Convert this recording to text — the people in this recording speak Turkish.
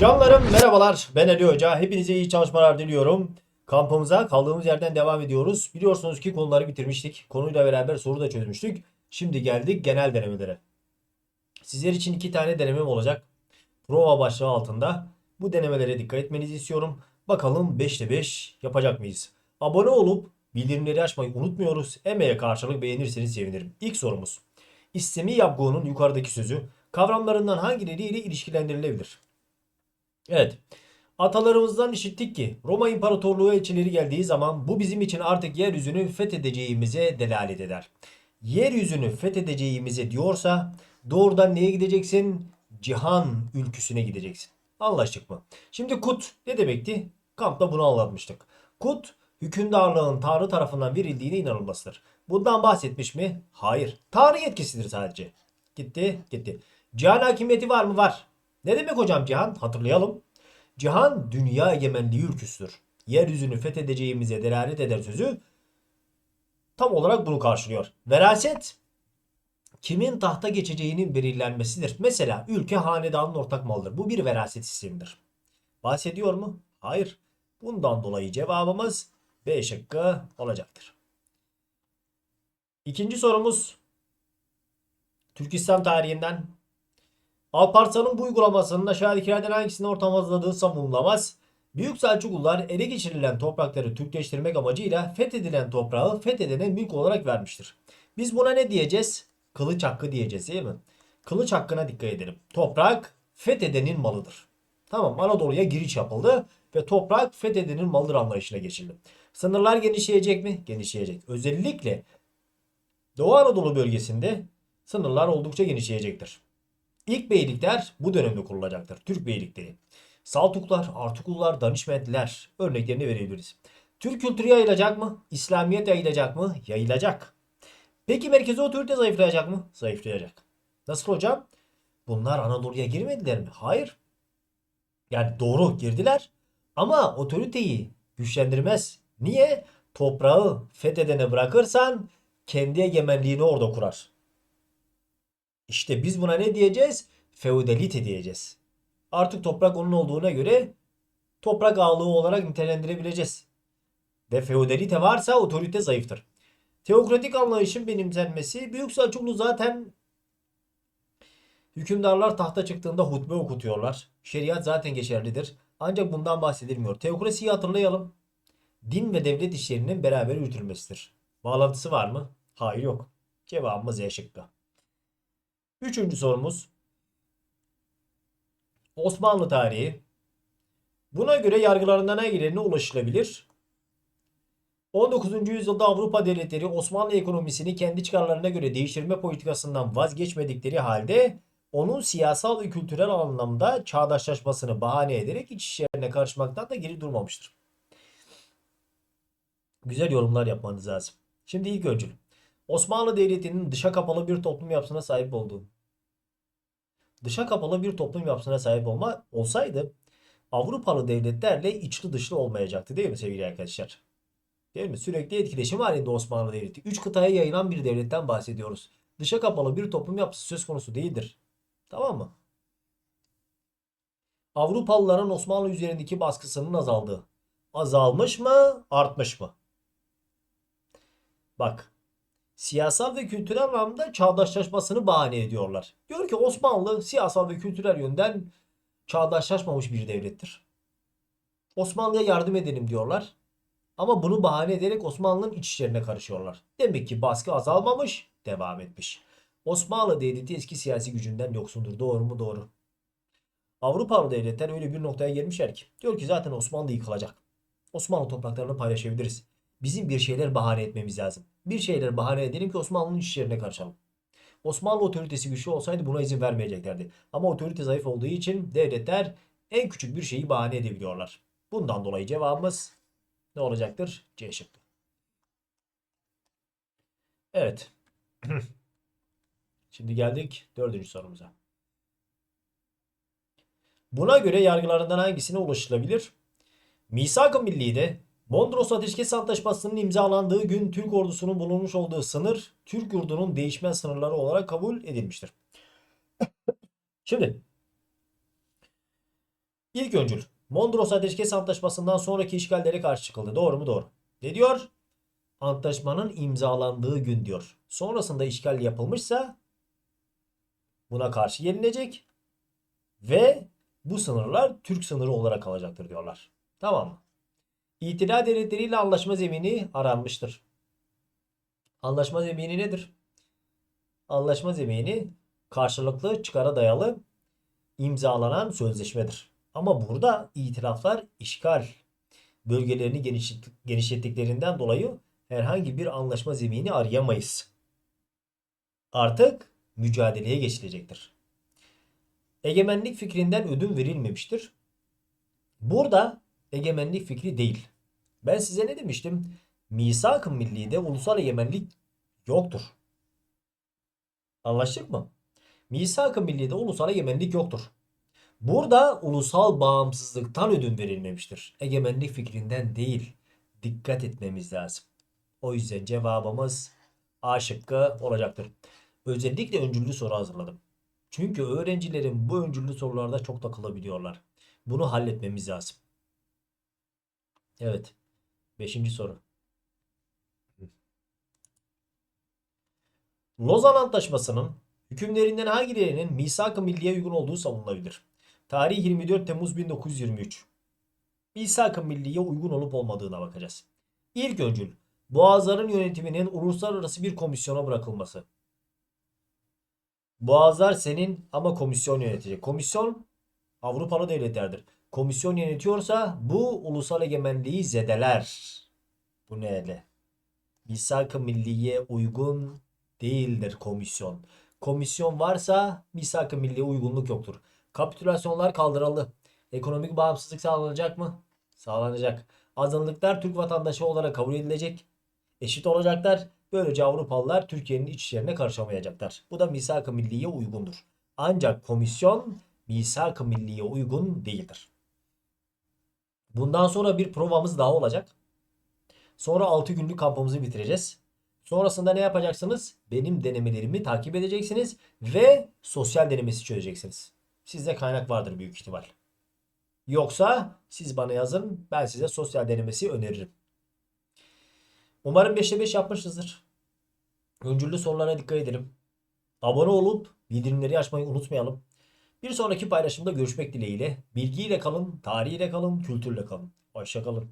Canlarım merhabalar. Ben Ali Hoca. Hepinize iyi çalışmalar diliyorum. Kampımıza kaldığımız yerden devam ediyoruz. Biliyorsunuz ki konuları bitirmiştik. Konuyla beraber soru da çözmüştük. Şimdi geldik genel denemelere. Sizler için iki tane denemem olacak. Prova başlığı altında. Bu denemelere dikkat etmenizi istiyorum. Bakalım 5'te 5 yapacak mıyız? Abone olup bildirimleri açmayı unutmuyoruz. Emeğe karşılık beğenirseniz sevinirim. İlk sorumuz. İstemi yapgının yukarıdaki sözü kavramlarından hangileriyle ilişkilendirilebilir? Evet. Atalarımızdan işittik ki Roma İmparatorluğu elçileri geldiği zaman bu bizim için artık yeryüzünü fethedeceğimize delalet eder. Yeryüzünü fethedeceğimize diyorsa doğrudan neye gideceksin? Cihan ülküsüne gideceksin. Anlaştık mı? Şimdi Kut ne demekti? Kampta bunu anlatmıştık. Kut hükümdarlığın Tanrı tarafından verildiğine inanılmasıdır. Bundan bahsetmiş mi? Hayır. Tanrı yetkisidir sadece. Gitti, gitti. Cihan hakimiyeti var mı? Var. Ne demek hocam cihan? Hatırlayalım. Cihan dünya egemenliği ülküsüdür. Yeryüzünü fethedeceğimize delalet eder sözü tam olarak bunu karşılıyor. Veraset kimin tahta geçeceğinin belirlenmesidir. Mesela ülke hanedanın ortak malıdır. Bu bir veraset sistemidir. Bahsediyor mu? Hayır. Bundan dolayı cevabımız B şıkkı olacaktır. İkinci sorumuz Türk İslam tarihinden Alparslan'ın bu uygulamasının aşağıdakilerden hangisini ortamazladığı savunulamaz. Büyük Selçuklular ele geçirilen toprakları Türkleştirmek amacıyla fethedilen toprağı fethedene mülk olarak vermiştir. Biz buna ne diyeceğiz? Kılıç hakkı diyeceğiz değil mi? Kılıç hakkına dikkat edelim. Toprak fethedenin malıdır. Tamam Anadolu'ya giriş yapıldı ve toprak fethedenin malıdır anlayışına geçildi. Sınırlar genişleyecek mi? Genişleyecek. Özellikle Doğu Anadolu bölgesinde sınırlar oldukça genişleyecektir. İlk beylikler bu dönemde kurulacaktır. Türk beylikleri. Saltuklar, Artukullar, Danişmentliler örneklerini verebiliriz. Türk kültürü yayılacak mı? İslamiyet yayılacak mı? Yayılacak. Peki merkezi otorite zayıflayacak mı? Zayıflayacak. Nasıl hocam? Bunlar Anadolu'ya girmediler mi? Hayır. Yani doğru girdiler ama otoriteyi güçlendirmez. Niye? Toprağı fethedene bırakırsan kendi egemenliğini orada kurar. İşte biz buna ne diyeceğiz? Feodalite diyeceğiz. Artık toprak onun olduğuna göre toprak ağalığı olarak nitelendirebileceğiz. Ve feodalite varsa otorite zayıftır. Teokratik anlayışın benimsenmesi Büyük Selçuklu zaten hükümdarlar tahta çıktığında hutbe okutuyorlar. Şeriat zaten geçerlidir. Ancak bundan bahsedilmiyor. Teokrasiyi hatırlayalım. Din ve devlet işlerinin beraber yürütülmesidir. Bağlantısı var mı? Hayır yok. Cevabımız E şıkkı. Üçüncü sorumuz. Osmanlı tarihi. Buna göre yargılarından hangilerine ulaşılabilir? 19. yüzyılda Avrupa devletleri Osmanlı ekonomisini kendi çıkarlarına göre değiştirme politikasından vazgeçmedikleri halde onun siyasal ve kültürel anlamda çağdaşlaşmasını bahane ederek iç işlerine karışmaktan da geri durmamıştır. Güzel yorumlar yapmanız lazım. Şimdi ilk öncül. Osmanlı Devleti'nin dışa kapalı bir toplum yapısına sahip olduğu. Dışa kapalı bir toplum yapısına sahip olma olsaydı Avrupalı devletlerle içli dışlı olmayacaktı değil mi sevgili arkadaşlar? Değil mi? Sürekli etkileşim halinde Osmanlı Devleti. Üç kıtaya yayılan bir devletten bahsediyoruz. Dışa kapalı bir toplum yapısı söz konusu değildir. Tamam mı? Avrupalıların Osmanlı üzerindeki baskısının azaldığı. Azalmış mı? Artmış mı? Bak siyasal ve kültürel anlamda çağdaşlaşmasını bahane ediyorlar. Diyor ki Osmanlı siyasal ve kültürel yönden çağdaşlaşmamış bir devlettir. Osmanlı'ya yardım edelim diyorlar. Ama bunu bahane ederek Osmanlı'nın iç işlerine karışıyorlar. Demek ki baskı azalmamış, devam etmiş. Osmanlı devleti eski siyasi gücünden yoksundur. Doğru mu? Doğru. Avrupalı devletler öyle bir noktaya gelmişler ki. Diyor ki zaten Osmanlı yıkılacak. Osmanlı topraklarını paylaşabiliriz. Bizim bir şeyler bahane etmemiz lazım. Bir şeyler bahane edelim ki Osmanlı'nın iç işlerine karışalım. Osmanlı otoritesi güçlü olsaydı buna izin vermeyeceklerdi. Ama otorite zayıf olduğu için devletler en küçük bir şeyi bahane edebiliyorlar. Bundan dolayı cevabımız ne olacaktır? C şıkkı. Evet. Şimdi geldik dördüncü sorumuza. Buna göre yargılarından hangisine ulaşılabilir? Misak-ı Milli'de Mondros Ateşkes Antlaşması'nın imzalandığı gün Türk ordusunun bulunmuş olduğu sınır Türk yurdunun değişmez sınırları olarak kabul edilmiştir. Şimdi İlk öncül. Mondros Ateşkes Antlaşması'ndan sonraki işgallere karşı çıkıldı. Doğru mu? Doğru. Ne diyor? Antlaşmanın imzalandığı gün diyor. Sonrasında işgal yapılmışsa buna karşı gelinecek ve bu sınırlar Türk sınırı olarak kalacaktır diyorlar. Tamam mı? İtilal devletleriyle anlaşma zemini aranmıştır. Anlaşma zemini nedir? Anlaşma zemini karşılıklı çıkara dayalı imzalanan sözleşmedir. Ama burada itiraflar işgal bölgelerini genişlet- genişlettiklerinden dolayı herhangi bir anlaşma zemini arayamayız. Artık mücadeleye geçilecektir. Egemenlik fikrinden ödün verilmemiştir. Burada egemenlik fikri değil. Ben size ne demiştim? Misak-ı Milli'de ulusal egemenlik yoktur. Anlaştık mı? Misak-ı Milli'de ulusal egemenlik yoktur. Burada ulusal bağımsızlıktan ödün verilmemiştir. Egemenlik fikrinden değil. Dikkat etmemiz lazım. O yüzden cevabımız A şıkkı olacaktır. Özellikle öncüllü soru hazırladım. Çünkü öğrencilerin bu öncüllü sorularda çok takılabiliyorlar. Bunu halletmemiz lazım. Evet. Beşinci soru. Lozan Antlaşması'nın hükümlerinden hangilerinin misak-ı milliye uygun olduğu savunulabilir? Tarih 24 Temmuz 1923. Misak-ı milliye uygun olup olmadığına bakacağız. İlk öncül, Boğazların yönetiminin uluslararası bir komisyona bırakılması. Boğazlar senin ama komisyon yönetecek. Komisyon Avrupalı devletlerdir. Komisyon yönetiyorsa bu ulusal egemenliği zedeler. Bu ne hele? Misak-ı milliye uygun değildir komisyon. Komisyon varsa misak-ı milliye uygunluk yoktur. Kapitülasyonlar kaldırıldı. Ekonomik bağımsızlık sağlanacak mı? Sağlanacak. Azınlıklar Türk vatandaşı olarak kabul edilecek. Eşit olacaklar. Böylece Avrupalılar Türkiye'nin iç işlerine karışamayacaklar. Bu da misak-ı milliye uygundur. Ancak komisyon misak-ı milliye uygun değildir. Bundan sonra bir provamız daha olacak. Sonra 6 günlük kampımızı bitireceğiz. Sonrasında ne yapacaksınız? Benim denemelerimi takip edeceksiniz ve sosyal denemesi çözeceksiniz. Sizde kaynak vardır büyük ihtimal. Yoksa siz bana yazın ben size sosyal denemesi öneririm. Umarım 5'te 5 yapmışızdır. Öncüllü sorulara dikkat edelim. Abone olup bildirimleri açmayı unutmayalım. Bir sonraki paylaşımda görüşmek dileğiyle. Bilgiyle kalın, tarihiyle kalın, kültürle kalın. Hoşça kalın.